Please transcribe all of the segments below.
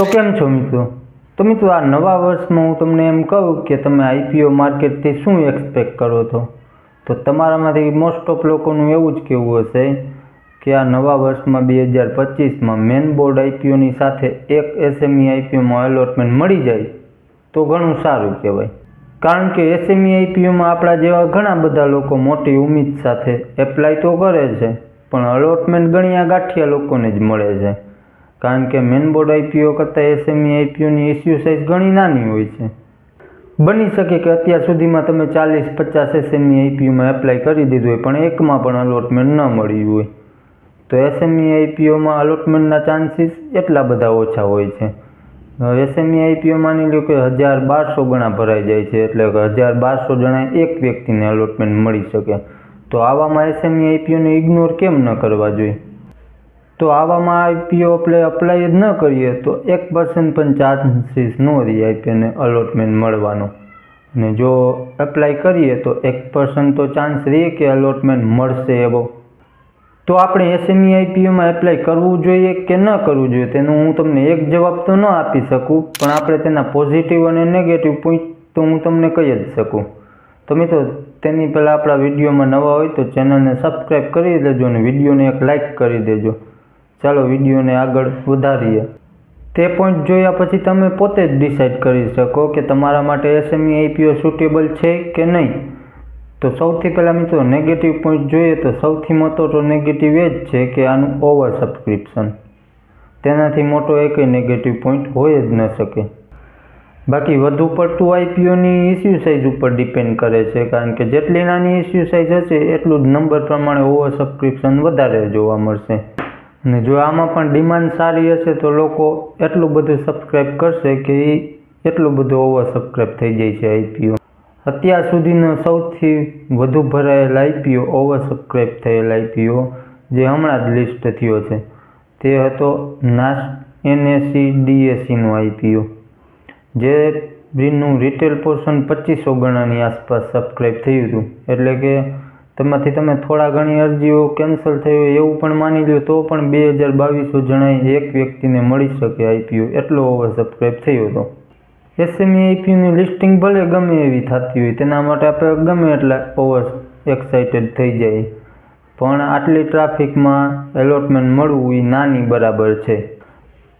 તો કેમ છો મિત્રો? તો મિત્રો આ નવા વર્ષમાં હું તમને એમ કહું કે તમે આઈપીઓ માર્કેટથી શું એક્સપેક્ટ કરો છો? તો તમારામાંથી મોસ્ટ ઓફ લોકોનું એવું જ કહેવું હશે કે આ નવા વર્ષમાં બે હજાર પચીસમાં મેન બોર્ડ આઈપીઓની સાથે એક એસએમઈ આઈપીઓમાં એલોટમેન્ટ મળી જાય તો ઘણું સારું કહેવાય. કારણ કે એસએમઈ આઈપીઓમાં આપણા જેવા ઘણા બધા લોકો મોટી ઉમેદ સાથે એપ્લાય તો કરે છે, પણ અલોટમેન્ટ ગણ્યા ગાંઠિયા લોકોને જ મળે છે. કારણ કે મેન બોર્ડ આઈપીઓ કરતાં એસએમઈ આઈપીઓની ઇસ્યુ સાઇઝ ઘણી નાની હોય છે. બની શકે કે અત્યાર સુધીમાં તમે ચાલીસ પચાસ એસએમઈ આઈપીઓમાં એપ્લાય કરી દીધું હોય, પણ એકમાં પણ અલોટમેન્ટ ન મળ્યું હોય. તો એસએમઈ આઈપીઓમાં અલોટમેન્ટના ચાન્સીસ એટલા બધા ઓછા હોય છે. એસએમઈ આઈપીઓ માની લો કે હજાર બારસો ગણા ભરાઈ જાય છે, એટલે કે હજાર બારસો જણા એક વ્યક્તિને અલોટમેન્ટ મળી શકે. તો આવામાં એસએમઈ આઈપીઓને ઇગ્નોર કેમ ન કરવા જોઈએ? તો આવામાં આઈપીઓ આપણે અપ્લાય જ ન કરીએ તો એક પર્સન્ટ પણ ચાન્સીસ ન રહે આઈપીઓને અલોટમેન્ટ મળવાનો. અને જો એપ્લાય કરીએ તો એક પર્સન્ટ તો ચાન્સ રહે કે અલોટમેન્ટ મળશે એવો. તો આપણે એસએમઈ આઈપીઓમાં એપ્લાય કરવું જોઈએ કે ન કરવું જોઈએ તેનો હું તમને એક જવાબ તો ન આપી શકું, પણ આપણે તેના પોઝિટિવ અને નેગેટિવ પોઈન્ટ તો હું તમને કહી જ શકું. તો મિત્રો, તેની પહેલાં આપણા વિડીયોમાં નવા હોય તો ચેનલને સબસ્ક્રાઈબ કરી દેજો અને વિડીયોને એક લાઇક કરી દેજો. ચાલો વિડીયોને આગળ વધારીએ. તે પોઈન્ટ જોયા પછી તમે પોતે જ ડિસાઇડ કરી શકો કે તમારા માટે એસએમઈ આઈપીઓ સુટેબલ છે કે નહીં. તો સૌથી પહેલાં મિત્રો નેગેટિવ પોઈન્ટ જોઈએ તો સૌથી મોટો તો નેગેટિવ એ જ છે કે આનું ઓવર સબસ્ક્રિપ્શન તેનાથી મોટો એકેય નેગેટિવ પોઈન્ટ હોય જ ન શકે. બાકી વધુ પડતું આઈપીઓની ઇસ્યુ સાઇઝ ઉપર ડિપેન્ડ કરે છે કારણ કે જેટલી નાની ઇસ્યુ સાઇઝ હશે એટલું જ નંબર પ્રમાણે ઓવર સબસ્ક્રિપ્શન વધારે જોવા મળશે. અને જો આમાં પણ ડિમાન્ડ સારી હશે તો લોકો એટલું બધું સબસ્ક્રાઈબ કરશે કે એ એટલું બધું ઓવર સબસ્ક્રાઈબ થઈ જાય છે આઈપીઓ અત્યાર સુધીનો સૌથી વધુ ભરાયેલ આઈપીઓ ઓવર સબસ્ક્રાઈબ થયેલ આઈપીઓ જે હમણાં જ લિસ્ટ થયો છે, તે હતો નાસ એનએસી ડીએસસીનો આઈપીઓ જે બ્રિનનું રિટેલ પોર્શન પચીસો ગણાની આસપાસ સબસ્ક્રાઈબ થયું હતું. એટલે કે તેમાંથી તમે થોડા ઘણી અરજીઓ કેન્સલ થઈ હોય એવું પણ માની લો તો પણ બે હજાર બાવીસો જણાએ એક વ્યક્તિને મળી શકે આઈપીઓ એટલો ઓવર સબસ્ક્રાઈબ થયો હતો. એસએમઈ આઈપીઓની લિસ્ટિંગ ભલે ગમે એવી થતી હોય, તેના માટે આપણે ગમે એટલા ઓવર એક્સાઇટેડ થઈ જાય. પણ આટલી ટ્રાફિકમાં એલોટમેન્ટ મળવું એ નાની બરાબર છે.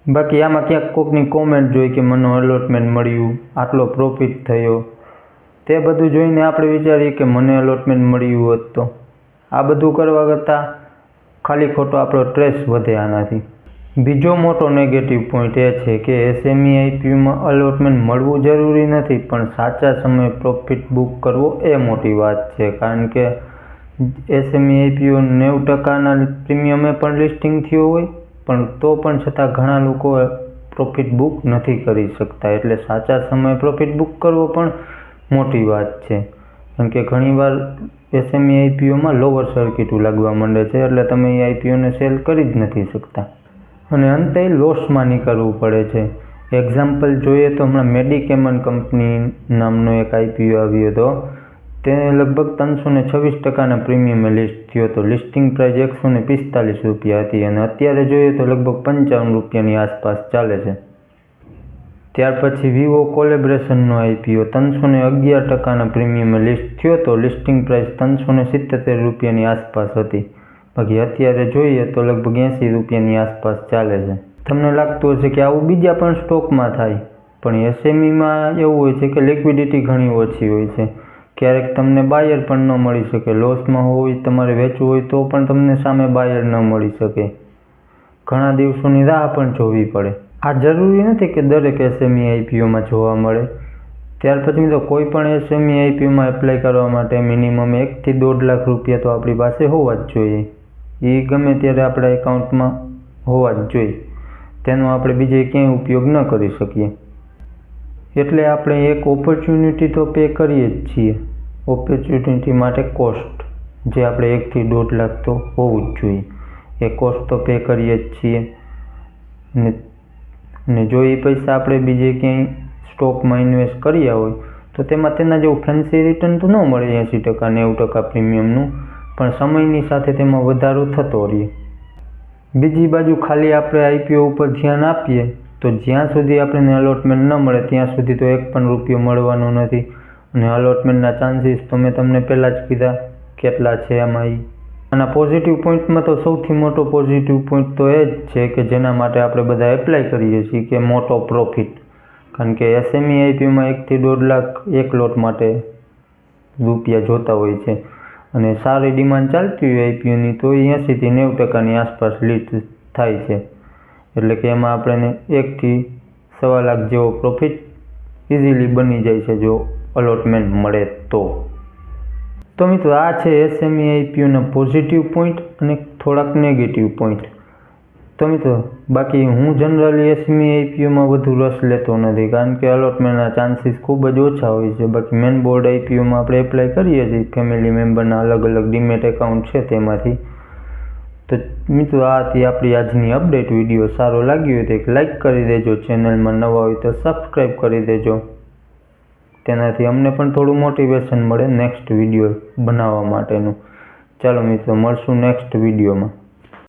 બાકી આમાં ક્યાંક કોકની કોમેન્ટ જોઈ કે મને એલોટમેન્ટ મળ્યું, આટલો પ્રોફિટ થયો. તે બધું જોઈને આપણે વિચારીએ કે મને અલોટમેન્ટ મળ્યું હોત તો. આ બધું કરવા કરતાં ખાલી ખોટો આપણો ટ્રેસ વધે આનાથી. બીજો મોટો નેગેટિવ પોઈન્ટ એ છે કે એસએમઈ આઈપીયુમાં અલોટમેન્ટ મળવું જરૂરી નથી, પણ સાચા સમયે પ્રોફિટ બુક કરવો એ મોટી વાત છે. કારણ કે એસએમઈ આઈપીયુ નેવું ટકાના પ્રીમિયમે પણ લિસ્ટિંગ થયો હોય, પણ તો પણ છતાં ઘણા લોકો પ્રોફિટ બુક નથી કરી શકતા. એટલે સાચા સમયે પ્રોફિટ બુક કરવો પણ મોટી વાત છે. કારણ કે ઘણીવાર એસએમઈ આઈપીઓમાં લોવર સર્કિટ લાગવા માંડે છે, એટલે તમે એ આઈપીઓને સેલ કરી જ નથી શકતા. અને અંતે લોસમાં નીકળવું પડે છે. એક્ઝામ્પલ જોઈએ તો હમણાં મેડિકેમન કંપની નામનો એક આઈપીઓ આવ્યો હતો. તે લગભગ ત્રણસો ને છવ્વીસ ટકાના પ્રીમિયમે લિસ્ટ થયો હતો. લિસ્ટિંગ પ્રાઇસ એકસો ને પિસ્તાલીસ રૂપિયા હતી અને અત્યારે જોઈએ તો લગભગ પંચાવન રૂપિયાની આસપાસ ચાલે છે. ત્યાર પછી વિવો કોલેબ્રેશનનો આઈપીઓ ત્રણસો ને અગિયાર ટકાના પ્રીમિયમે લિસ્ટ થયો તો લિસ્ટિંગ પ્રાઇસ ત્રણસો ને સિત્તેર રૂપિયાની આસપાસ હતી. બાકી અત્યારે જોઈએ તો લગભગ એંસી રૂપિયાની આસપાસ ચાલે છે. તમને લાગતું હશે કે આવું બીજા પણ સ્ટોકમાં થાય, પણ એસએમઈમાં એવું હોય છે કે લિક્વિડિટી ઘણી ઓછી હોય છે. ક્યારેક તમને બાયર પણ ન મળી શકે લોસમાં હોય, તમારે વેચવું હોય તો પણ તમને સામે બાયર ન મળી શકે. ઘણા દિવસોની રાહ પણ જોવી પડે. આ જરૂરી નથી કે દરેક એસએમઈ આઈપીઓમાં જોવા મળે. ત્યાર પછી તો કોઈ પણ એસએમઈ આઈપીઓમાં એપ્લાય કરવા માટે મિનિમમ એકથી દોઢ લાખ રૂપિયા તો આપણી પાસે હોવા જ જોઈએ. એ ગમે ત્યારે આપણા એકાઉન્ટમાં હોવા જ જોઈએ. તેનો આપણે બીજે ક્યાંય ઉપયોગ ન કરી શકીએ. એટલે આપણે એક ઓપોર્ચ્યુનિટી તો પે કરીએ જ છીએ. ઓપોર્ચ્યુનિટી માટે કોસ્ટ જે આપણે એકથી દોઢ લાખ તો હોવું જ જોઈએ. એ કોસ્ટ તો પે કરીએ જ છીએ. ને ને જો એ પૈસા આપણે બીજે ક્યાંય સ્ટોકમાં ઇન્વેસ્ટ કર્યા હોય, તો તેમાં તેના જેવું ફેન્સી રિટર્ન તો ન મળે એંસી ટકા નેવું ટકા પ્રીમિયમનું, પણ સમયની સાથે તેમાં વધારો થતો રહે બીજી બાજુ ખાલી આપણે આઈપીઓ ઉપર ધ્યાન આપીએ, તો જ્યાં સુધી આપણને અલોટમેન્ટ ન મળે, ત્યાં સુધી તો એક પણ રૂપિયો મળવાનો નથી. અને અલોટમેન્ટના ચાન્સીસ તો મેં તમને પહેલાં જ કીધા, કેટલા છે એમાં ઈ? આના પોઝિટિવ પોઈન્ટમાં તો સૌથી મોટો પોઝિટિવ પોઈન્ટ તો એ જ છે કે જેના માટે આપણે બધા એપ્લાય કરીએ છીએ કે મોટો પ્રોફિટ કારણ કે એસએમઈ આઈપીમાં એકથી દોઢ લાખ એક લોટ માટે રૂપિયા જોતા હોય છે. અને સારી ડિમાન્ડ ચાલતી હોય આઈપીઓની તો એંસીથી નેવું ટકાની આસપાસ લીટ થાય છે. એટલે કે એમાં આપણને એકથી સવા લાખ જેવો પ્રોફિટ ઇઝીલી બની જાય છે જો અલોટમેન્ટ મળે તો. તો મિત્રો આ છે એસએમઈ આઈપીઓના પોઝિટિવ પોઈન્ટ અને થોડાક નેગેટિવ પોઈન્ટ તો મિત્રો, બાકી હું જનરલી એસએમઈ આઈપીઓમાં વધુ રસ લેતો નથી, કારણ કે અલોટમેન્ટના ચાન્સીસ ખૂબ જ ઓછા હોય છે. બાકી મેન બોર્ડ આઈપીઓમાં આપણે એપ્લાય કરીએ છીએ ફેમિલી મેમ્બરના અલગ અલગ ડીમેટ એકાઉન્ટ છે તેમાંથી. તો મિત્રો આ હતી આપણી આજની અપડેટ વીડિયો સારો લાગ્યો હોય તો એક લાઇક કરી દેજો ચેનલમાં નવા હોય તો સબસ્ક્રાઈબ કરી દેજો. તેનાથી અમને પણ થોડું મોટિવેશન મળે નેક્સ્ટ વીડિયો બનાવવા માટેનું. ચાલો મિત્રો, મળશું નેક્સ્ટ વિડીયોમાં